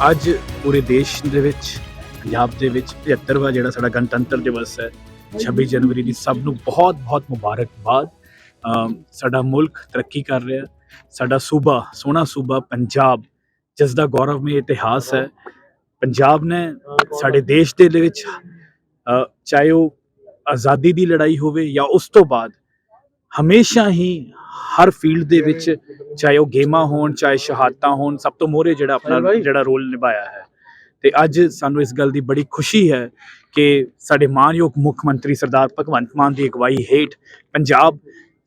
ਅੱਜ ਪੂਰੇ ਦੇਸ਼ ਦੇ ਵਿੱਚ, ਪੰਜਾਬ ਦੇ ਵਿੱਚ 75ਵਾਂ ਜਿਹੜਾ ਸਾਡਾ ਗਣਤੰਤਰ ਦਿਵਸ ਹੈ 26 ਜਨਵਰੀ ਦੀ ਸਭ ਨੂੰ ਬਹੁਤ ਬਹੁਤ ਮੁਬਾਰਕਬਾਦ। ਸਾਡਾ ਮੁਲਕ ਤਰੱਕੀ ਕਰ ਰਿਹਾ, ਸਾਡਾ ਸੂਬਾ, ਸੋਹਣਾ ਸੂਬਾ ਪੰਜਾਬ, ਜਿਸ ਦਾ ਗੌਰਵਮਈ ਇਤਿਹਾਸ ਹੈ। ਪੰਜਾਬ ਨੇ ਸਾਡੇ ਦੇਸ਼ ਦੇ ਵਿੱਚ ਚਾਹੇ ਉਹ ਆਜ਼ਾਦੀ ਦੀ ਲੜਾਈ ਹੋਵੇ ਜਾਂ ਉਸ ਤੋਂ ਬਾਅਦ, ਹਮੇਸ਼ਾ ਹੀ ਹਰ ਫੀਲਡ ਦੇ ਵਿੱਚ ਚਾਹੇ ਉਹ ਗੇਮਾਂ ਹੋਣ ਚਾਹੇ ਸ਼ਹਾਦਤਾਂ ਹੋਣ ਸਭ ਤੋਂ ਮੋਹਰੇ ਜਿਹੜਾ ਆਪਣਾ ਜਿਹੜਾ ਰੋਲ ਨਿਭਾਇਆ ਹੈ। ਤੇ ਅੱਜ ਸਾਨੂੰ ਇਸ ਗੱਲ ਦੀ ਬੜੀ ਖੁਸ਼ੀ ਹੈ ਕਿ ਸਾਡੇ ਮਾਨਯੋਗ ਮੁੱਖ ਮੰਤਰੀ ਸਰਦਾਰ ਭਗਵੰਤ ਮਾਨ ਦੀ ਅਗਵਾਈ ਹੇਠ ਪੰਜਾਬ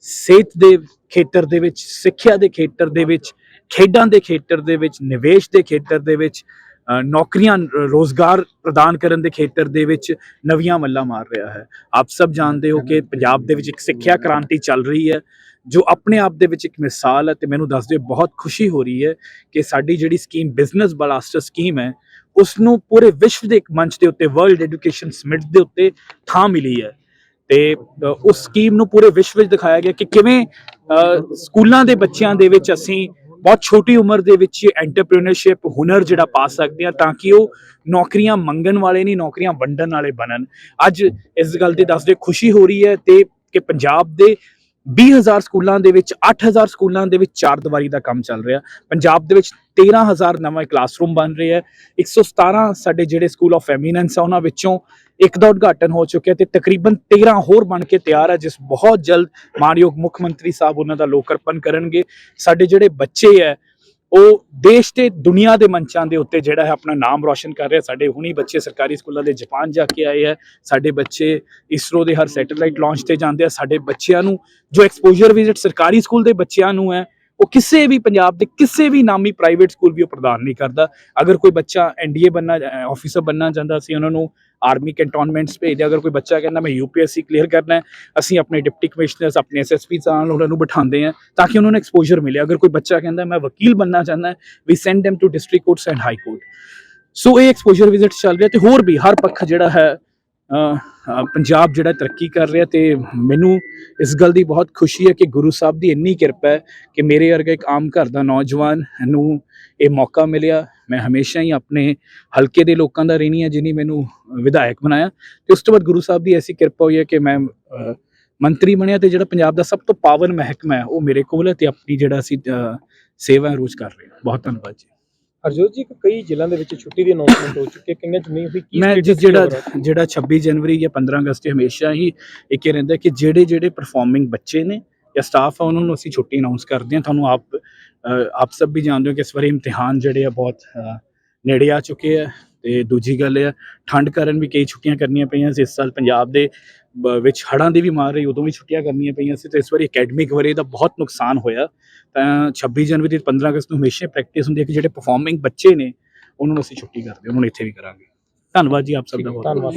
ਸਿਹਤ ਦੇ ਖੇਤਰ ਦੇ ਵਿੱਚ ਸਿੱਖਿਆ ਦੇ ਖੇਤਰ ਦੇ ਵਿੱਚ ਖੇਡਾਂ ਦੇ ਖੇਤਰ ਦੇ ਵਿੱਚ ਨਿਵੇਸ਼ ਦੇ ਖੇਤਰ ਦੇ ਵਿੱਚ ਨੌਕਰੀਆਂ ਅ, ਰੋਜ਼ਗਾਰ ਪ੍ਰਦਾਨ ਕਰਨ ਦੇ ਖੇਤਰ ਦੇ ਵਿੱਚ ਨਵੀਆਂ ਮੱਲਾਂ ਮਾਰ ਰਿਹਾ ਹੈ। ਆਪ ਸਭ ਜਾਣਦੇ ਹੋ ਕਿ ਪੰਜਾਬ ਦੇ ਵਿੱਚ ਇੱਕ ਸਿੱਖਿਆ ਕ੍ਰਾਂਤੀ ਚੱਲ ਰਹੀ ਹੈ ਜੋ ਆਪਣੇ ਆਪ ਦੇ ਵਿੱਚ ਇੱਕ ਮਿਸਾਲ ਹੈ ਤੇ ਮੈਨੂੰ ਦੱਸਦੇ ਹੋਏ ਬਹੁਤ ਖੁਸ਼ੀ ਹੋ ਰਹੀ ਹੈ ਕਿ ਸਾਡੀ ਜਿਹੜੀ ਸਕੀਮ ਬਿਜ਼ਨਸ ਬਲਾਸਟਰ ਸਕੀਮ ਹੈ ਉਸ ਨੂੰ ਪੂਰੇ ਵਿਸ਼ਵ ਦੇ ਇੱਕ ਮੰਚ ਦੇ ਉੱਤੇ ਵਰਲਡ ਐਜੂਕੇਸ਼ਨ ਸਮਿਟ ਦੇ ਉੱਤੇ ਥਾਂ ਮਿਲੀ ਹੈ। ਤੇ ਉਸ ਸਕੀਮ ਨੂੰ ਪੂਰੇ ਵਿਸ਼ਵ ਵਿੱਚ ਦਿਖਾਇਆ ਗਿਆ ਕਿ ਕਿਵੇਂ ਸਕੂਲਾਂ ਦੇ ਬੱਚਿਆਂ ਦੇ ਵਿੱਚ ਅਸੀਂ ਬਹੁਤ ਛੋਟੀ ਉਮਰ ਦੇ ਵਿੱਚ ਐਂਟਰਪ੍ਰੀਨਰਸ਼ਿਪ ਹੁਨਰ ਜਿਹੜਾ ਪਾ ਸਕਦੇ ਆ ਤਾਂ ਕਿ ਉਹ ਨੌਕਰੀਆਂ ਮੰਗਣ ਵਾਲੇ ਨਹੀਂ, ਨੌਕਰੀਆਂ ਵੰਡਣ ਵਾਲੇ ਬਣਨ। ਅੱਜ ਇਸ ਗੱਲ ਦੀ ਦੱਸਦੇ, ਖੁਸ਼ੀ ਹੋ ਰਹੀ ਹੈ ਤੇ ਕਿ ਪੰਜਾਬ ਦੇ 20000 ਸਕੂਲਾਂ ਦੇ ਵਿੱਚ 8000 ਸਕੂਲਾਂ ਦੇ ਵਿੱਚ ਚਾਰ ਦੀਵਾਰੀ ਦਾ ਕੰਮ ਚੱਲ ਰਿਹਾ। ਪੰਜਾਬ ਦੇ ਵਿੱਚ 13000 ਨਵੇਂ ਕਲਾਸਰੂਮ ਬਣ ਰਹੇ ਹੈ। 117 ਸਾਡੇ ਜਿਹੜੇ ਸਕੂਲ ਆਫ ਐਮੀਨੈਂਸ ਆ, ਉਹਨਾਂ ਵਿੱਚੋਂ ਇੱਕ ਦਾ ਉਦਘਾਟਨ ਹੋ ਚੁੱਕਿਆ ਤੇ ਤਕਰੀਬਨ 13 ਹੋਰ ਬਣ ਕੇ ਤਿਆਰ ਹੈ ਜਿਸ ਬਹੁਤ ਜਲਦ ਮਾਨਯੋਗ ਮੁੱਖ ਮੰਤਰੀ ਸਾਹਿਬ ਉਹਨਾਂ ਦਾ ਲੋਕਾਰਪਣ ਕਰਨਗੇ। ਸਾਡੇ ਜਿਹੜੇ ਬੱਚੇ ਹੈ ਉਹ ਦੇਸ਼ ਤੇ ਦੁਨੀਆ ਦੇ ਮੰਚਾਂ ਦੇ ਉੱਤੇ ਜਿਹੜਾ ਹੈ ਆਪਣਾ ਨਾਮ ਰੌਸ਼ਨ ਕਰ ਰਿਹਾ। ਸਾਡੇ ਹੁਣੀ ਬੱਚੇ ਸਰਕਾਰੀ ਸਕੂਲਾਂ ਦੇ ਜਾਪਾਨ ਜਾ ਕੇ ਆਏ ਹੈ ਸਾਡੇ ਬੱਚੇ ਇਸਰੋ ਦੇ ਹਰ ਸੈਟੇਲਾਈਟ ਲਾਂਚ ਤੇ ਜਾਂਦੇ ਆ। ਸਾਡੇ ਬੱਚਿਆਂ ਨੂੰ ਜੋ ਐਕਸਪੋਜ਼ਰ ਵਿਜ਼ਿਟ ਸਰਕਾਰੀ ਸਕੂਲ ਦੇ ਬੱਚਿਆਂ ਨੂੰ ਹੈ ਉਹ ਕਿਸੇ ਵੀ ਪੰਜਾਬ ਦੇ ਕਿਸੇ ਵੀ ਨਾਮੀ ਪ੍ਰਾਈਵੇਟ ਸਕੂਲ ਵੀ ਉਹ ਪ੍ਰਦਾਨ ਨਹੀਂ ਕਰਦਾ। ਅਗਰ ਕੋਈ ਬੱਚਾ ਐਨਡੀਏ ਬੰਨਾ ਆਫੀਸਰ ਬੰਨਾ ਚਾਹੁੰਦਾ ਸੀ, ਉਹਨਾਂ ਨੂੰ ਆਰਮੀ ਕੈਂਟੋਨਮੈਂਟਸ ਭੇਜਦੇ ਅਗਰ ਕੋਈ ਬੱਚਾ ਕਹਿੰਦਾ, ਮੈਂ ਯੂਪੀਐਸਸੀ ਕਲੀਅਰ ਕਰਨਾ ਹੈ, ਅਸੀਂ ਆਪਣੇ ਡਿਪਟੀ ਕਮਿਸ਼ਨਰਸ ਆਪਣੇ ਐਸਐਸਪੀ ਨਾਲ ਉਹਨਾਂ ਨੂੰ ਬਿਠਾਉਂਦੇ ਆ ਤਾਂ ਕਿ ਉਹਨਾਂ ਨੂੰ ਐਕਸਪੋਜ਼ਰ ਮਿਲੇ। ਅਗਰ ਕੋਈ ਬੱਚਾ ਕਹਿੰਦਾ, ਮੈਂ ਵਕੀਲ ਬੰਨਾ ਚਾਹੁੰਦਾ we send them to district courts and high court so ਇਹ ਐਕਸਪੋਜ਼ਰ ਵਿਜ਼ਿਟ ਚੱਲ ਰਿਹਾ ਤੇ ਹੋਰ ਵੀ ਹਰ ਪੱਖ ਜਿਹੜਾ ਹੈ ਪੰਜਾਬ ਜਿਹੜਾ ਤਰੱਕੀ ਕਰ ਰਿਹਾ ਤੇ ਮੈਨੂੰ ਇਸ ਗੱਲ ਦੀ ਬਹੁਤ ਖੁਸ਼ੀ ਹੈ ਕਿ ਗੁਰੂ ਸਾਹਿਬ ਦੀ ਇੰਨੀ ਕਿਰਪਾ ਹੈ ਕਿ ਮੇਰੇ ਵਰਗਾ ਇੱਕ ਆਮ ਘਰ ਦਾ ਨੌਜਵਾਨ ਨੂੰ ਇਹ ਮੌਕਾ ਮਿਲਿਆ। ਮੈਂ ਹਮੇਸ਼ਾ ਹੀ ਆਪਣੇ ਹਲਕੇ ਦੇ ਲੋਕਾਂ ਦਾ ਰਹਿਣੀ ਹੈ ਜਿਨੀ ਮੈਨੂੰ ਵਿਧਾਇਕ ਬਣਾਇਆ। ਤੇ ਉਸ ਤੋਂ ਬਾਅਦ ਗੁਰੂ ਸਾਹਿਬ ਦੀ ਐਸੀ ਕਿਰਪਾ ਹੋਈ ਹੈ ਕਿ ਮੈਂ ਮੰਤਰੀ ਬਣਿਆ ਤੇ ਜਿਹੜਾ ਪੰਜਾਬ ਦਾ ਸਭ ਤੋਂ ਪਾਵਨ ਮਹਿਕਮਾ ਹੈ ਉਹ ਮੇਰੇ ਕੋਲ ਹੈ ਤੇ ਆਪਣੀ ਜਿਹੜਾ ਅਸੀਂ ਸੇਵਾ ਰੋਜ਼ ਕਰ ਰਹੇ ਹਾਂ। ਬਹੁਤ ਧੰਨਵਾਦ ਜੀ। ਹਰਜੋਤ ਜੀ ਕਈ ਜ਼ਿਲ੍ਹਿਆਂ ਦੇ ਵਿੱਚ ਛੁੱਟੀ ਦੀ ਅਨਾਉਂਸਮੈਂਟ ਹੋ ਚੁੱਕੀ ਹੈ। ਕਈਆਂ ਚ ਨਹੀਂ ਹੋਈ ਕੀ ਮੈਂ ਜਿ- ਜਿਹੜਾ? ਜਿਹੜਾ 26 ਜਨਵਰੀ ਜਾਂ 15 ਅਗਸਤ ਹਮੇਸ਼ਾ ਹੀ ਇੱਕ ਇਹ ਰਹਿੰਦਾ ਕਿ ਜਿਹੜੇ ਜਿਹੜੇ ਪਰਫਾਰਮਿੰਗ ਬੱਚੇ ਨੇ ਜਾਂ ਸਟਾਫ ਆ ਉਹਨਾਂ ਨੂੰ ਅਸੀਂ ਛੁੱਟੀ ਅਨਾਉਂਸ ਕਰਦੇ ਹਾਂ। ਤੁਹਾਨੂੰ ਆਪ ਆਪ ਸਭ ਵੀ ਜਾਣਦੇ ਹੋ ਕਿ ਇਸ ਵਾਰੀ ਇਮਤਿਹਾਨ ਜਿਹੜੇ ਆ ਬਹੁਤ ਨੇੜੇ ਆ ਚੁੱਕੇ ਆ। ਤੇ ਦੂਜੀ ਗੱਲ ਇਹ ਆ ਠੰਡ ਕਾਰਨ ਵੀ ਕਈ ਛੁੱਟੀਆਂ ਕਰਨੀਆਂ ਪਈਆਂ ਸੀ ਇਸ ਸਾਲ ਪੰਜਾਬ ਦੇ ਵਿੱਚ ਹੜ੍ਹਾਂ ਦੀ ਵੀ ਮਾਰ ਰਹੀ ਉਦੋਂ ਵੀ ਛੁੱਟੀਆਂ ਕਰਨੀਆਂ ਪਈਆਂ ਸੀ ਤੇ ਇਸ ਵਾਰੀ ਅਕੈਡਮਿਕ ਵਰੇ ਦਾ ਬਹੁਤ ਨੁਕਸਾਨ ਹੋਇਆ। ਤਾਂ 26 ਜਨਵਰੀ ਤੇ 15 ਅਗਸਤ ਨੂੰ ਹਮੇਸ਼ਾ ਪ੍ਰੈਕਟਿਸ ਹੁੰਦੀ ਹੈ ਕਿ ਜਿਹੜੇ ਪਰਫਾਰਮਿੰਗ ਬੱਚੇ ਨੇ ਉਹਨਾਂ ਨੂੰ ਅਸੀਂ ਛੁੱਟੀ ਕਰਦੇ ਉਹਨਾਂ ਨੂੰ ਇੱਥੇ ਵੀ ਕਰਾਂਗੇ। ਧੰਨਵਾਦ ਜੀ ਆਪ ਸਭ ਦਾ ਬਹੁਤ ਧੰਨਵਾਦ